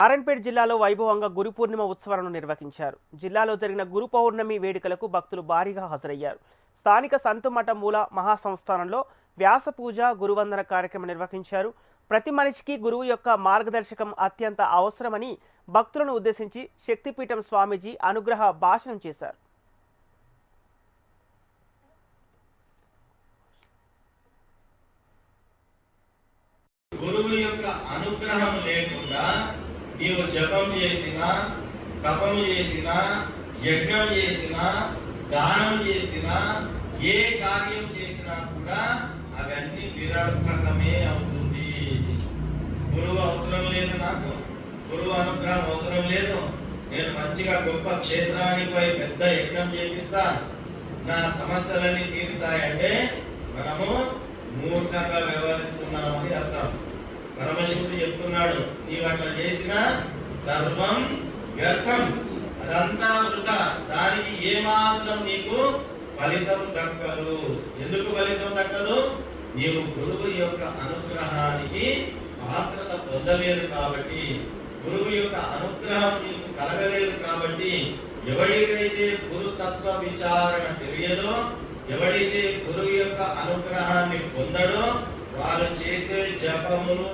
నారాయణపేట జిల్లాలో వైభవంగా గురు పూర్ణిమ ఉత్సవాలను నిర్వహించారు. జిల్లాలో జరిగిన గురు పౌర్ణమి వేడుకలకు భక్తులు భారీగా హాజరయ్యారు. స్థానిక సంతుమఠ మూల మహాసంస్థానంలో వ్యాస పూజ గురువందన కార్యక్రమం నిర్వహించారు. ప్రతి మనిషికి గురువు యొక్క మార్గదర్శకం అత్యంత అవసరమని భక్తులను ఉద్దేశించి శక్తిపీఠం స్వామీజీ అనుగ్రహ భాషణం చేశారు. గురువు యొక్క అనుగ్రహం లేకుండా నీవు జపం చేసిన తపం చేసిన యజ్ఞం చేసిన దానం చేసిన ఏ కార్యం చేసినా కూడా అవన్నీ నిరర్థకమే అవుతుంది. గురువు అవసరం లేదు నాకు. గురువు అనుగ్రహం అవసరం లేదు. నేను మంచిగా గొప్ప క్షేత్రానికి పోయి పెద్ద యజ్ఞం చేపిస్తా. నా సమస్యలన్నీ తీరుతాయంటే మనము మూర్ఖంగా వ్యవహరిస్తాం. పరమశివుడు చెప్తున్నాడు నీవు అట్లా చేసిన సర్వం వ్యర్థం. అదంతా వృధా దానికి ఏమాత్రం నీకు ఫలితం దక్కదు. ఎందుకు ఫలితం దక్కదు? నీవు గురువు యొక్క అనుగ్రహానికి పాత్రత పొందలేదు కాబట్టి. గురువు యొక్క అనుగ్రహం నీకు కలగలేదు కాబట్టి ఎవరికైతే గురుతత్వ విచారణ తెలియదో ఎవడైతే గురువు యొక్క అనుగ్రహాన్ని పొందడో వారు చేసే జపములు